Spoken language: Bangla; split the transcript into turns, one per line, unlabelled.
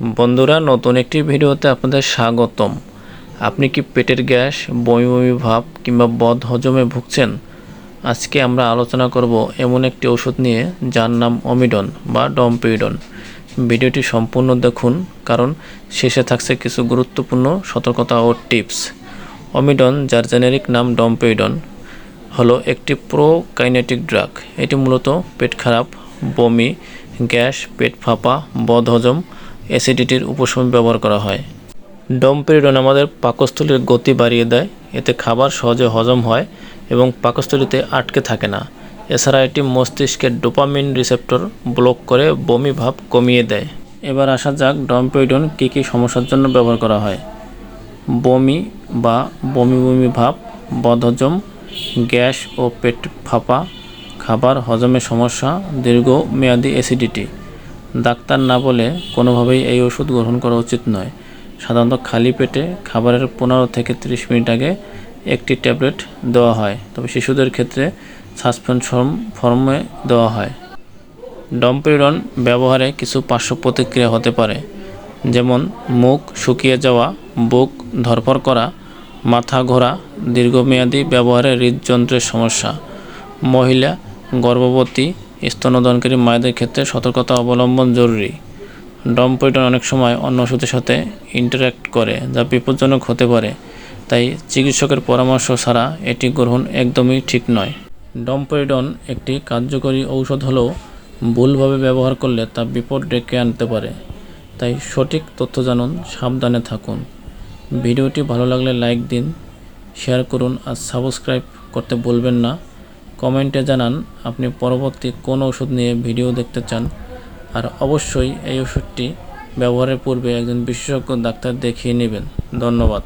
বন্ধুরা, নতুন একটি ভিডিওতে আপনাদের স্বাগতম। আপনি কি পেটের গ্যাস, বমি বমি ভাব কিংবা বদ হজমে ভুগছেন? আজকে আমরা আলোচনা করব এমন একটি ওষুধ নিয়ে, যার নাম অমিডন বা ডমপিডন। ভিডিওটি সম্পূর্ণ দেখুন, কারণ শেষে থাকছে কিছু গুরুত্বপূর্ণ সতর্কতা ও টিপস। অমিডন, যার জেনেরিক নাম ডমপিডন, হলো একটি প্রো কাইনেটিক ড্রাগ। এটি মূলত পেট খারাপ, বমি, গ্যাস, পেট ফাঁপা বদহজম অ্যাসিডিটির উপশমে ব্যবহার করা হয়। ডমপেরিডন আমাদের পাকস্থলীর গতি বাড়িয়ে দেয়, এতে খাবার সহজে হজম হয় এবং পাকস্থলীতে আটকে থাকে না। এছাড়া এটি মস্তিষ্কের ডোপামিন রিসেপ্টর ব্লক করে বমি ভাব কমিয়ে দেয়। এবার আসা যাক ডমপেরিডন কী কী সমস্যার জন্য ব্যবহার করা হয়। বমি বা বমি বমি ভাব, বদহজম, গ্যাস ও পেট ফাঁপা, খাবার হজমের সমস্যা, দীর্ঘমেয়াদী অ্যাসিডিটি। ডাক্তার না বলে কোনোভাবেই এই ওষুধ গ্রহণ করা উচিত নয়। সাধারণত খালি পেটে খাবারের পনেরো থেকে তিরিশ মিনিট আগে একটি ট্যাবলেট দেওয়া হয়, তবে শিশুদের ক্ষেত্রে সাসপেনশন ফর্মে দেওয়া হয়। ডম্পেরন ব্যবহারে কিছু পার্শ্ব প্রতিক্রিয়া হতে পারে, যেমন মুখ শুকিয়ে যাওয়া, বুক ধরফর করা, মাথা ঘোরা, দীর্ঘমেয়াদী ব্যবহারে হৃদযন্ত্রের সমস্যা, মহিলা গর্ভবতী স্তনদানকারী মায়েদের ক্ষেত্রে সতর্কতা অবলম্বন জরুরি। ডমপেটন অনেক সময় অন্য ওষুধের সাথে ইন্টারাক্ট করে, যা বিপজ্জনক হতে পারে। তাই চিকিৎসকের পরামর্শ ছাড়া এটি গ্রহণ একদমই ঠিক নয়। ডমপেডন একটি কার্যকরী ঔষধ হলেও ভুলভাবে ব্যবহার করলে তা বিপদ ডেকে আনতে পারে। তাই সঠিক তথ্য জানুন, সাবধানে থাকুন। ভিডিওটি ভালো লাগলে লাইক দিন, শেয়ার করুন আর সাবস্ক্রাইব করতে বলবেন না। কমেন্টে জানান আপনি পরবর্তী কোন ওষুধ নিয়ে ভিডিও দেখতে চান। আর অবশ্যই এই ওষুধটি ব্যবহারের পূর্বে একজন বিশেষজ্ঞ ডাক্তার দেখিয়ে নেবেন। ধন্যবাদ।